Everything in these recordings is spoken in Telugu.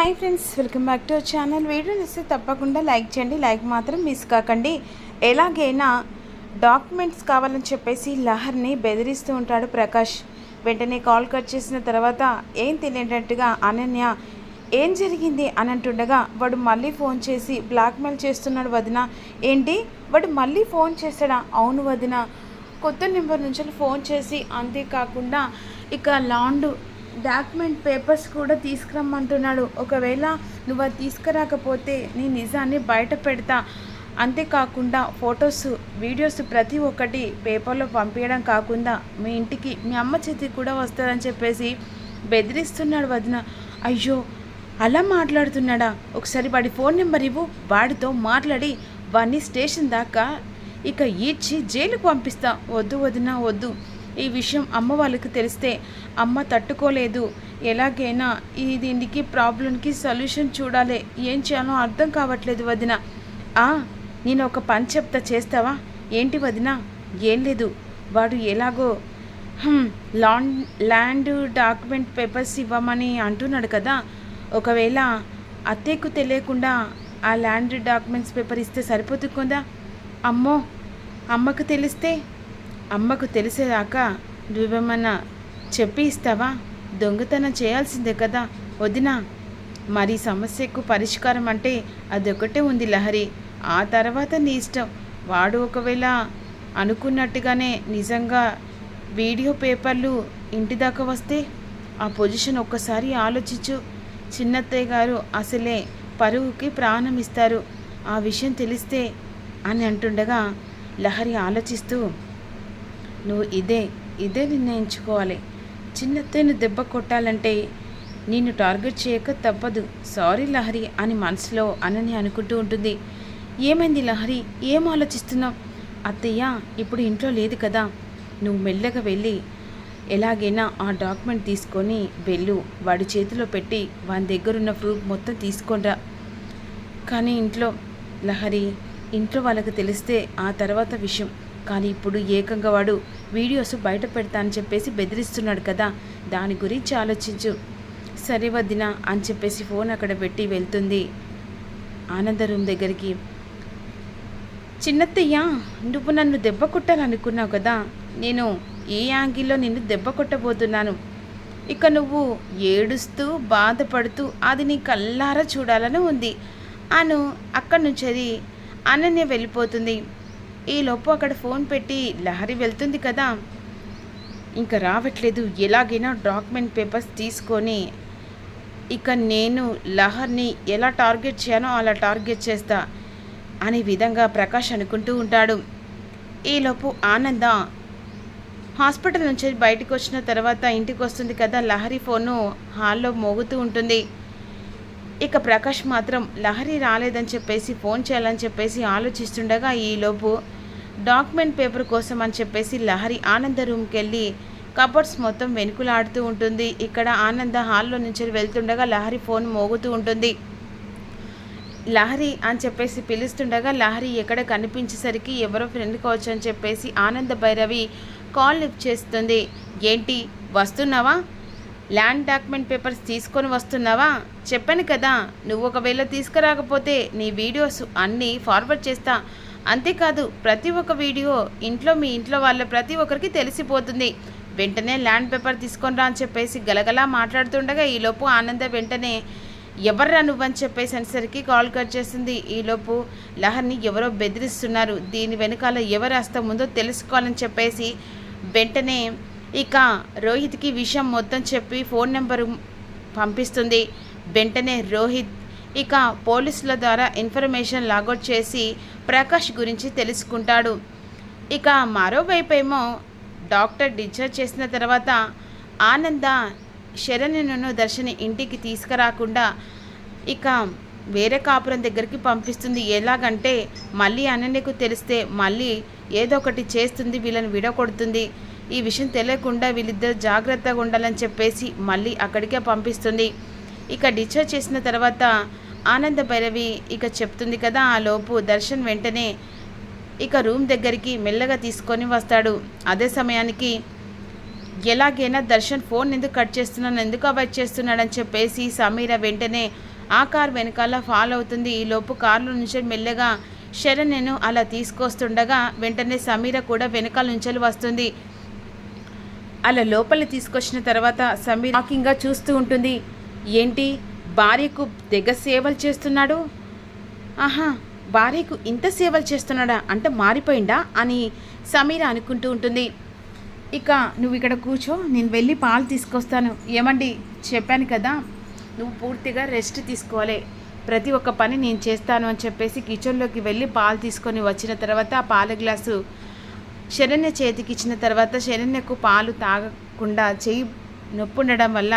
Hi friends welcome back to channel. Video ఇస్తే తప్పకుండా లైక్ చేయండి. లైక్ మాత్రం మిస్ కాకండి. ఎలాగైనా డాక్యుమెంట్స్ కావాలని చెప్పేసి లహర్ని బెదిరిస్తూ ఉంటాడు ప్రకాష్. వెంటనే కాల్ కట్ చేసిన తర్వాత ఏం తెలియనట్టుగా అనన్య ఏం జరిగింది? అని అంటుండగా వాడు మళ్ళీ ఫోన్ చేసి బ్లాక్మెయిల్ చేస్తున్నాడు వదిన. ఏంటి? వాడు మళ్ళీ ఫోన్ చేశాడా అవును వదిన కొత్త నెంబర్ నుంచి ఫోన్ చేసి అంతేకాకుండా ఇక లాండ్ డాక్యుమెంట్ పేపర్స్ కూడా తీసుకురమ్మంటున్నాడు. ఒకవేళ నువ్వు అది తీసుకురాకపోతే నీ నిజాన్ని బయట పెడతా. అంతేకాకుండా ఫొటోస్ వీడియోస్ ప్రతి ఒక్కటి పేపర్లో పంపించడం కాకుండా మీ ఇంటికి మీ అమ్మ చేతికి కూడా వస్తుందని చెప్పేసి బెదిరిస్తున్నాడు వదిన. అయ్యో అలా మాట్లాడుతున్నాడా? ఒకసారి వాడి ఫోన్ నెంబర్ ఇవ్వు వాడితో మాట్లాడి వాడిని స్టేషన్ దాకా ఇక ఈడ్చి జైలుకు పంపిస్తా. వద్దు వదినా వద్దు. ఈ విషయం అమ్మ వాళ్ళకి తెలిస్తే అమ్మ తట్టుకోలేదు. ఎలాగైనా ఈ దీనికి ప్రాబ్లంకి సొల్యూషన్ చూడాలి. ఏం చేయాలో అర్థం కావట్లేదు వదిన. ఆ నేను ఒక పని చెప్తా చేస్తావా? ఏంటి వదిన? ఏం లేదు. వాడు ఎలాగో లాండ్ ల్యాండ్ డాక్యుమెంట్ పేపర్స్ ఇవ్వమని అంటున్నాడు కదా. ఒకవేళ అత్తయ్యకు తెలియకుండా ఆ ల్యాండ్ డాక్యుమెంట్స్ పేపర్ ఇస్తే సరిపోతుందా అమ్మో అమ్మకు తెలిస్తే అమ్మకు తెలిసేదాకా నువ్వేమన్నా చెప్పి ఇస్తావా? దొంగతనం చేయాల్సిందే కదా వదినా. మరి సమస్యకు పరిష్కారం అంటే అదొకటే ఉంది లహరి. ఆ తర్వాత నీ ఇష్టం. వాడు ఒకవేళ అనుకున్నట్టుగానే నిజంగా వీడియో పేపర్లు ఇంటి దాకా వస్తే ఆ పొజిషన్ ఒక్కసారి ఆలోచించు. చిన్నత్తయ్య గారు అసలే పరువుకి ప్రాణం ఇస్తారు. ఆ విషయం తెలిస్తే అని అంటుండగా లహరి ఆలోచిస్తూ నువ్వు ఇదే ఇదే నిర్ణయించుకోవాలి. చిన్నత్తయ్యను దెబ్బ కొట్టాలంటే నిన్ను టార్గెట్ చేయక తప్పదు. సారీ లహరి అని మనసులో అనని అనుకుంటూ ఉంటుంది. ఏమైంది లహరి? ఏం ఆలోచిస్తున్నావు? అత్తయ్య ఇప్పుడు ఇంట్లో లేదు కదా. నువ్వు మెల్లగా వెళ్ళి ఎలాగైనా ఆ డాక్యుమెంట్ తీసుకొని వెళ్ళు. వాడి చేతిలో పెట్టి వాని దగ్గరున్న ప్రూఫ్ మొత్తం తీసుకొనిరా కానీ ఇంట్లో లహరి ఇంట్లో వాళ్ళకి తెలిస్తే ఆ తర్వాత విషయం. కానీ ఇప్పుడు ఏకంగా వాడు వీడియోస్ బయట పెడతా అని చెప్పేసి బెదిరిస్తున్నాడు కదా. దాని గురించి ఆలోచించు. సరే వద్దినా అని చెప్పేసి ఫోన్ అక్కడ పెట్టి వెళ్తుంది. ఆనంద రూమ్ దగ్గరికి. చిన్నత్తయ్య నువ్వు నన్ను దెబ్బ కొట్టాలనుకున్నావు కదా. నేను ఏ యాంగిల్లో నిన్ను దెబ్బ కొట్టబోతున్నాను? ఇక నువ్వు ఏడుస్తూ బాధపడుతూ అది నీ కల్లారా చూడాలని ఉంది. అను అక్కడి నుంచి అది అనన్య వెళ్ళిపోతుంది. ఈలోపు అక్కడ ఫోన్ పెట్టి లహరి వెళ్తుంది కదా. ఇంకా రావట్లేదు. ఎలాగైనా డాక్యుమెంట్ పేపర్స్ తీసుకొని ఇక నేను లహర్ని ఎలా టార్గెట్ చేయానో అలా టార్గెట్ చేస్తా అనే విధంగా ప్రకాష్ అనుకుంటూ ఉంటాడు. ఈలోపు ఆనంద హాస్పిటల్ నుంచి బయటకు వచ్చిన తర్వాత ఇంటికి వస్తుంది కదా లహరి ఫోను. హాల్లో మోగుతూ ఉంటుంది. ఇక ప్రకాష్ మాత్రం లహరి రాలేదని చెప్పేసి ఫోన్ చేయాలని చెప్పేసి ఆలోచిస్తుండగా ఈలోపు డాక్యుమెంట్ పేపర్ కోసం అని చెప్పేసి లహరి ఆనంద రూమ్కి వెళ్ళి కబర్డ్స్ మొత్తం వెనుకులాడుతూ ఉంటుంది. ఇక్కడ ఆనంద హాల్లో నుంచి వెళ్తుండగా లహరి ఫోన్ మోగుతూ ఉంటుంది. లహరి అని చెప్పేసి పిలుస్తుండగా లహరి ఎక్కడ కనిపించేసరికి ఎవరో ఫ్రెండ్ కావచ్చు అని చెప్పేసి ఆనంద భైరవి కాల్ లిఫ్ట్ చేస్తుంది. ఏంటి వస్తున్నావా? ల్యాండ్ డాక్యుమెంట్ పేపర్స్ తీసుకొని వస్తున్నావా? చెప్పాను కదా నువ్వు ఒకవేళ తీసుకురాకపోతే నీ వీడియోస్ అన్నీ ఫార్వర్డ్ చేస్తా. అంతేకాదు ప్రతి ఒక్క వీడియో ఇంట్లో మీ ఇంట్లో వాళ్ళ ప్రతి ఒక్కరికి తెలిసిపోతుంది. వెంటనే ల్యాండ్ పేపర్ తీసుకొని రా అని చెప్పేసి గలగలా మాట్లాడుతుండగా ఈలోపు ఆనంద వెంటనే ఎవర్రా నువ్వని చెప్పేసి అనేసరికి కాల్ కట్ చేసింది ఈలోపు లహర్ని ఎవరో బెదిరిస్తున్నారు. దీని వెనకాల ఎవరు హస్తం ఉందో తెలుసుకోవాలని చెప్పేసి వెంటనే ఇక రోహిత్కి విషయం మొత్తం చెప్పి ఫోన్ నెంబరు పంపిస్తుంది. వెంటనే రోహిత్ ఇక పోలీసుల ద్వారా ఇన్ఫర్మేషన్ లాగౌట్ చేసి ప్రకాష్ గురించి తెలుసుకుంటాడు. ఇక మరోవైపు ఏమో డాక్టర్ డిశ్చార్జ్ చేసిన తర్వాత ఆనంద శరణ్యను దర్శని ఇంటికి తీసుకురాకుండా ఇక వేరే కాపురం దగ్గరికి పంపిస్తుంది. ఎలాగంటే మళ్ళీ అనన్యకు తెలిస్తే మళ్ళీ ఏదో ఒకటి చేస్తుంది. వీళ్ళని విడగొడుతుంది. ఈ విషయం తెలియకుండా వీళ్ళిద్దరు జాగ్రత్తగా ఉండాలని చెప్పేసి మళ్ళీ అక్కడికే పంపిస్తుంది. ఇక డిశ్చార్జ్ చేసిన తర్వాత ఆనంద భైరవి ఇక చెప్తుంది కదా ఆ లోపు దర్శన్ వెంటనే ఇక రూమ్ దగ్గరికి మెల్లగా తీసుకొని వస్తాడు. అదే సమయానికి ఎలాగైనా దర్శన్ ఫోన్ ఎందుకు కట్ చేస్తున్నాను ఎందుకు అవాయిడ్ చేస్తున్నాడని చెప్పేసి సమీర వెంటనే ఆ కార్ వెనకాల ఫాలో అవుతుంది. ఈ లోపు కారులో నుంచి మెల్లగా శరణ్యను అలా తీసుకొస్తుండగా వెంటనే సమీర కూడా వెనకాల నుంచి వస్తుంది. అలా లోపలి తీసుకొచ్చిన తర్వాత సమీర్ షాకింగ్గా చూస్తూ ఉంటుంది. ఏంటి? భార్యకు తెగ సేవలు చేస్తున్నాడు? ఆహా భార్యకు ఇంత సేవలు చేస్తున్నాడా? అంటే మారిపోయిందా? అని సమీర అనుకుంటూ ఉంటుంది. ఇక నువ్వు ఇక్కడ కూర్చో నేను వెళ్ళి పాలు తీసుకొస్తాను. ఏమండి? చెప్పాను కదా. నువ్వు పూర్తిగా రెస్ట్ తీసుకోవాలి. ప్రతి ఒక్క పని నేను చేస్తాను అని చెప్పేసి కిచెన్లోకి వెళ్ళి పాలు తీసుకొని వచ్చిన తర్వాత ఆ పాల గ్లాసు శరణ్య చేతికిచ్చిన తర్వాత శరణ్యకు పాలు తాగకుండా చేయి నొప్పుండడం వల్ల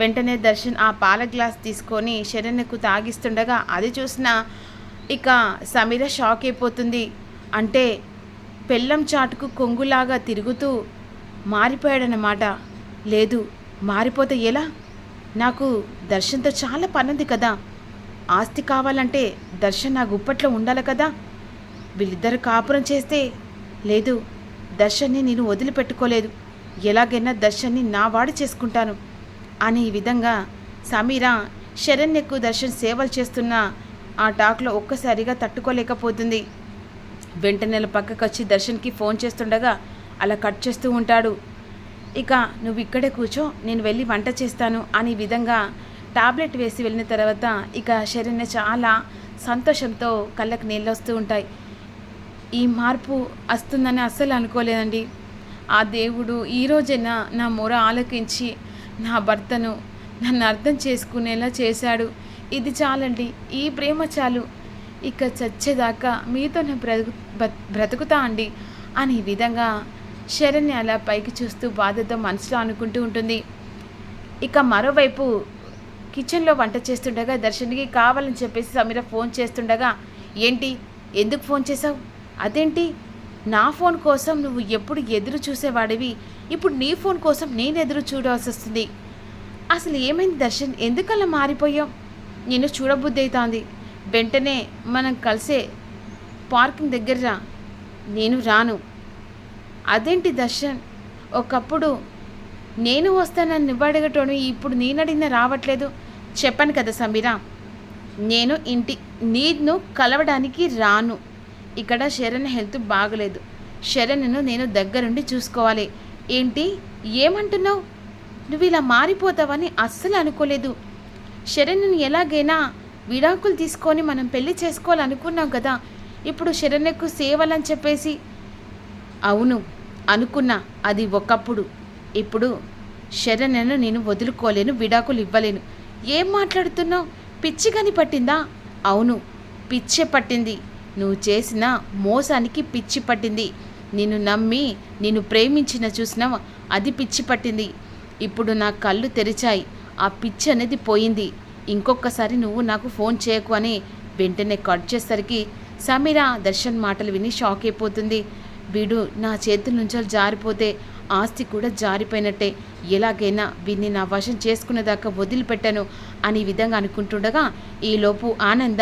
వెంటనే దర్శన్ ఆ పాల గ్లాస్ తీసుకొని శరణ్యకు తాగిస్తుండగా అది చూసిన ఇక సమీర షాక్ అయిపోతుంది అంటే పెళ్ళం చాటుకు కొంగులాగా తిరుగుతూ మారిపోయాడనమాట లేదు మారిపోతే ఎలా? నాకు దర్శన్తో చాలా పనుంది కదా. ఆస్తి కావాలంటే దర్శన్ నా గుప్పట్లో ఉండాలి కదా. వీళ్ళిద్దరు కాపురం చేస్తే లేదు దర్శన్ని నేను వదిలిపెట్టుకోలేదు. ఎలాగైనా దర్శన్ని నా వాడు చేసుకుంటాను. అని ఈ విధంగా సమీర శరణ్యకు దర్శన్ సేవలు చేస్తున్న ఆ టాక్లో ఒక్కసారిగా తట్టుకోలేకపోతుంది. వెంటనే పక్కకు వచ్చి దర్శన్కి ఫోన్ చేస్తుండగా అలా కట్ చేస్తూ ఉంటాడు. ఇక నువ్వు ఇక్కడే కూర్చో నేను వెళ్ళి వంట చేస్తాను అని విధంగా టాబ్లెట్ వేసి వెళ్ళిన తర్వాత ఇక శరణ్య చాలా సంతోషంతో కళ్ళకు నీళ్ళు వస్తూ ఉంటాయి. ఈ మార్పు వస్తుందని అస్సలు అనుకోలేదండి. ఆ దేవుడు ఈరోజైనా నా మొర ఆలకించి నా భర్తను నన్ను అర్థం చేసుకునేలా చేశాడు. ఇది చాలండి. ఈ ప్రేమ చాలు. ఇక చచ్చేదాకా మీతో నేను బ్రతుకు బ్రతుకుతా అండి అని ఈ విధంగా శరణ్య అలా పైకి చూస్తూ బాధతో మనసులో అనుకుంటూ ఉంటుంది. ఇక మరోవైపు కిచెన్లో వంట చేస్తుండగా దర్శన్కి కావాలని చెప్పేసి సమీర ఫోన్ చేస్తుండగా ఏంటి? ఎందుకు ఫోన్ చేసావు అదేంటి? నా ఫోన్ కోసం నువ్వు ఎప్పుడు ఎదురు చూసేవాడివి? ఇప్పుడు నీ ఫోన్ కోసం నేను ఎదురు చూడాల్సి వస్తుంది. అసలు ఏమైంది దర్శన్? ఎందుకలా మారిపోయావు? నేను చూడబుద్ధి అవుతోంది వెంటనే మనం కలిసే పార్కింగ్ దగ్గర రా. నేను రాను. అదేంటి దర్శన్? ఒకప్పుడు నేను వస్తానని నువ్వడగటోను ఇప్పుడు నేను అడిగినా రావట్లేదు. చెప్పాను కదా సమీరా. నేను ఇంటి నీను కలవడానికి రాను. ఇక్కడ శరణ్ హెల్త్ బాగలేదు. శరణ్ను నేను దగ్గరుండి చూసుకోవాలి. ఏంటి? ఏమంటున్నావు? నువ్వు ఇలా మారిపోతావని అస్సలు అనుకోలేదు. శరణ్ను ఎలాగైనా విడాకులు తీసుకొని మనం పెళ్ళి చేసుకోవాలనుకున్నాం కదా. ఇప్పుడు శరణ్యకు సేవలని చెప్పేసి. అవును అనుకున్నా అది ఒకప్పుడు. ఇప్పుడు శరణ్యను నేను వదులుకోలేను విడాకులు ఇవ్వలేను. ఏం మాట్లాడుతున్నావు? పిచ్చి కాని పట్టిందా? అవును పిచ్చే పట్టింది. నువ్వు చేసిన మోసానికి పిచ్చి పట్టింది. నిన్ను నమ్మి నిన్ను ప్రేమించిన చూసినావా అది పిచ్చి పట్టింది. ఇప్పుడు నా కళ్ళు తెరిచాయి. ఆ పిచ్చి అనేది పోయింది. ఇంకొకసారి నువ్వు నాకు ఫోన్ చేయకు అని వెంటనే కట్ చేసరికి సమీర దర్శన్ మాటలు విని షాక్ అయిపోతుంది. వీడు నా చేతుల నుంచి జారిపోతే ఆస్తి కూడా జారిపోయినట్టే. ఎలాగైనా వీన్ని నా వశం చేసుకునేదాకా వదిలిపెట్టాను అని విధంగా అనుకుంటుండగా ఈలోపు ఆనంద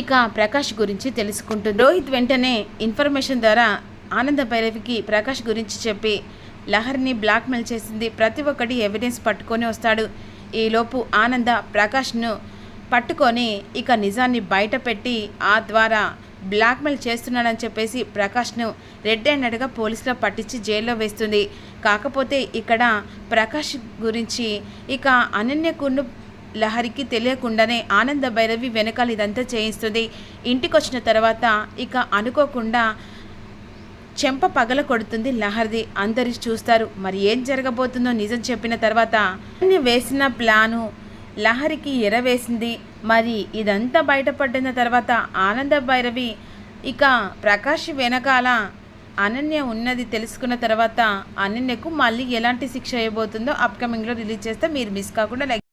ఇక ప్రకాష్ గురించి తెలుసుకుంటుంది. రోహిత్ వెంటనే ఇన్ఫర్మేషన్ ద్వారా ఆనంద భైరవికి ప్రకాష్ గురించి చెప్పి లహర్ని బ్లాక్మెయిల్ చేసింది. ప్రతి ఒక్కటి ఎవిడెన్స్ పట్టుకొని వస్తాడు. ఈలోపు ఆనంద ప్రకాష్ను పట్టుకొని ఇక నిజాన్ని బయటపెట్టి ఆ ద్వారా బ్లాక్మెయిల్ చేస్తున్నాడని చెప్పేసి ప్రకాష్ను రెడ్ హ్యాండెడ్గా పోలీసులో పట్టించి జైల్లో వేస్తుంది. కాకపోతే ఇక్కడ ప్రకాష్ గురించి ఇక అనన్యకును లహరికి తెలియకుండానే ఆనంద భైరవి వెనకాల ఇదంతా చేయిస్తుంది. ఇంటికొచ్చిన తర్వాత ఇక అనుకోకుండా చెంప పగల కొడుతుంది లహరిది. అందరి చూస్తారు. మరి ఏం జరగబోతుందో నిజం చెప్పిన తర్వాత అన్ని వేసిన ప్లాను లహరికి ఎరవేసింది. మరి ఇదంతా బయటపడిన తర్వాత ఆనంద భైరవి ఇక ప్రకాష్ వెనకాల అనన్య ఉన్నది తెలుసుకున్న తర్వాత అనన్యకు మళ్ళీ ఎలాంటి శిక్ష ఇవ్వబోతుందో అప్కమింగ్లో రిలీజ్ చేస్తే మీరు మిస్ కాకుండా లైక్